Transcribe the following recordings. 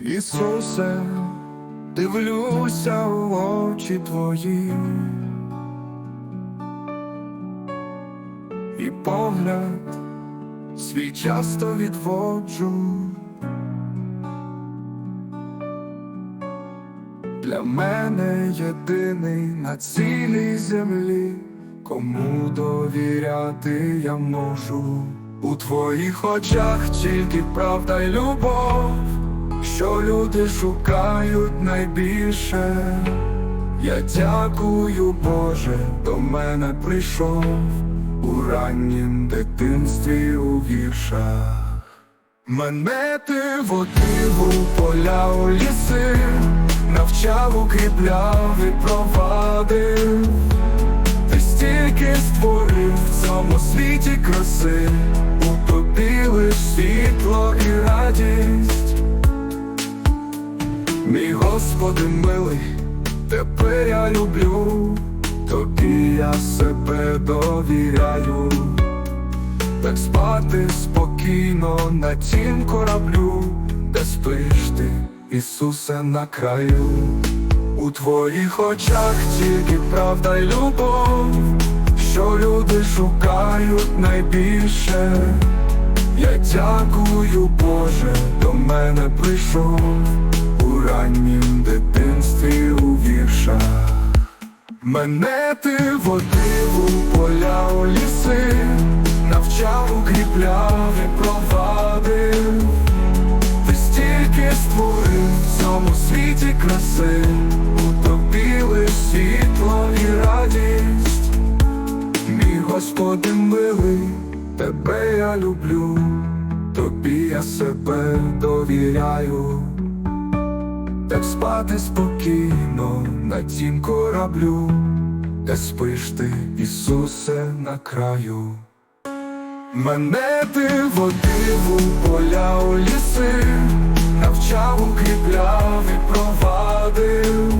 Ісусе, дивлюся в очі твої, і погляд свій часто відводжу. Для мене єдиний на цілій землі, кому довіряти я можу. У твоїх очах тільки правда й любов, що люди шукають найбільше. Я дякую, Боже, до мене прийшов у раннім дитинстві у віршах. Мене ти водив у поля у ліси, навчав, укріпляв і провадив. Ти стільки створив в цьому світі краси, у тобі Господи милий, тепер я люблю, тобі я себе довіряю. Так спати спокійно на тім кораблю, де спиш ти, Ісусе, на краю. У твоїх очах тільки правда й любов, що люди шукають найбільше. Я дякую, Боже, до мене прийшов раннім дитинстві у віршах. Мене ти водив у поля у ліси, навчав, укріпляв і провадив. Ти стільки створив в цьому світі краси, у тобі лиш світло і радість. Мій Господи милий, тебе я люблю, тобі я себе довіряю. Так спати спокійно на тім кораблю, де спиш ти, Ісусе, на краю. Мене ти водив у поля у ліси, навчав, укріпляв і провадив.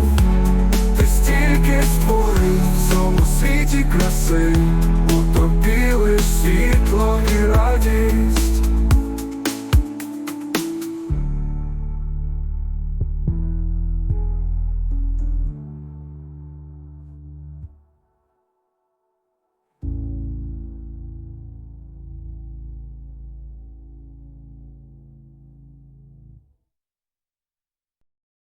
Ти стільки створив в цьому світі краси,